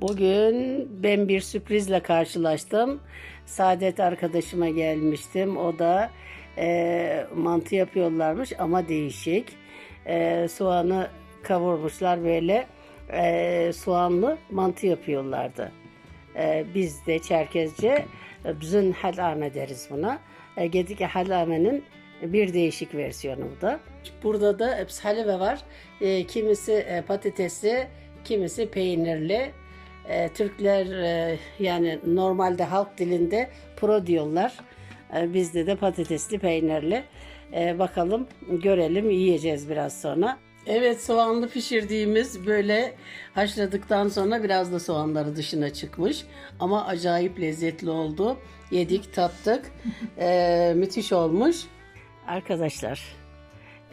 Bugün ben bir sürprizle karşılaştım. Saadet arkadaşıma gelmiştim. O da e, mantı yapıyorlarmış ama değişik. E, soğanı kavurmuşlar böyle e, soğanlı mantı yapıyorlardı. E, biz de Çerkezce e, bizim halame deriz buna. E, Gedike halamenin bir değişik versiyonu bu da. Burada da hepsi halve var. E, kimisi e, patatesli, kimisi peynirli. E, Türkler e, yani normalde halk dilinde pro diyorlar. E, bizde de patatesli peynirli. E, bakalım görelim yiyeceğiz biraz sonra. Evet soğanlı pişirdiğimiz böyle haşladıktan sonra biraz da soğanları dışına çıkmış. Ama acayip lezzetli oldu. Yedik tattık. E, müthiş olmuş. Arkadaşlar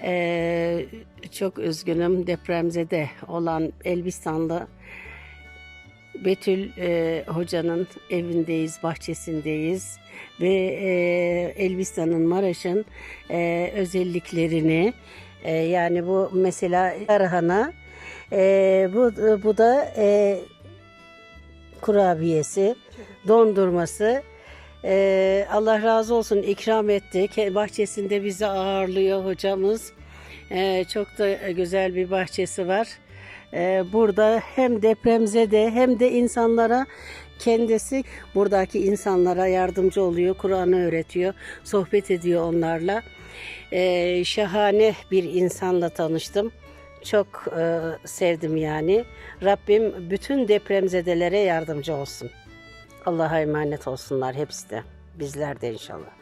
e, çok üzgünüm depremzede olan Elbistan'da Betül e, hocanın evindeyiz, bahçesindeyiz ve e, Elbistan'ın Maraş'ın e, özelliklerini e, yani bu mesela tarhana e, bu bu da e, kurabiyesi, dondurması. E, Allah razı olsun ikram etti. Bahçesinde bizi ağırlıyor hocamız. E, çok da güzel bir bahçesi var. E, burada hem depremzede hem de insanlara kendisi buradaki insanlara yardımcı oluyor. Kur'an'ı öğretiyor, sohbet ediyor onlarla. E, şahane bir insanla tanıştım. Çok e, sevdim yani. Rabbim bütün depremzedelere yardımcı olsun. Allah'a emanet olsunlar hepsi de. Bizler de inşallah.